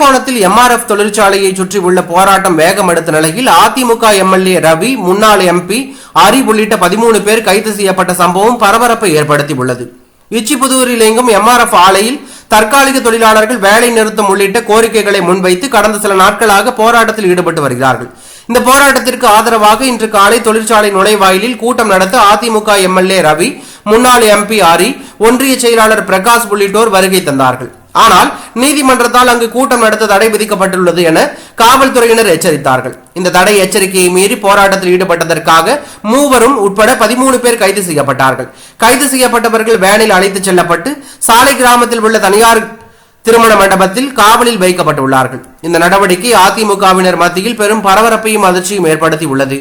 யாழ்ப்பாணத்தில் எம்ஆர்எஃப் தொழிற்சாலையை சுற்றி உள்ள போராட்டம் வேகம் எடுத்த நிலையில் அதிமுக எம்எல்ஏ ரவி முன்னாள் எம்பி அரி உள்ளிட்ட பதிமூணு பேர் கைது செய்யப்பட்ட சம்பவம் பரபரப்பை ஏற்படுத்தியுள்ளது. இச்சிபுதூரில் எங்கும் எம்ஆர்எஃப் ஆலையில் தற்காலிக தொழிலாளர்கள் வேலை நிறுத்தம் உள்ளிட்ட கோரிக்கைகளை முன்வைத்து கடந்த சில நாட்களாக போராட்டத்தில் ஈடுபட்டு வருகிறார்கள். இந்த போராட்டத்திற்கு ஆதரவாக இன்று காலை தொழிற்சாலை நுழைவாயிலில் கூட்டம் நடத்த அதிமுக எம்எல்ஏ ரவி முன்னாள் எம்பி ஆரி ஒன்றிய செயலாளர் பிரகாஷ் உள்ளிட்டோர் வருகை தந்தார்கள். ஆனால் நீதிமன்றத்தால் அங்கு கூட்டம் நடத்த தடை விதிக்கப்பட்டுள்ளது என காவல்துறையினர் எச்சரித்தார்கள். இந்த தடை எச்சரிக்கையை மீறி போராட்டத்தில் ஈடுபட்டதற்காக மூவரும் உட்பட பதிமூணு பேர் கைது செய்யப்பட்டார்கள். கைது செய்யப்பட்டவர்கள் வேனில் அழைத்துச் செல்லப்பட்டு சாலை கிராமத்தில் உள்ள தனியார் திருமண மண்டபத்தில் காவலில் வைக்கப்பட்டுள்ளார்கள். இந்த நடவடிக்கை அதிமுகவினர் மத்தியில் பெரும் பரபரப்பையும் அதிர்ச்சியும் ஏற்படுத்தி உள்ளது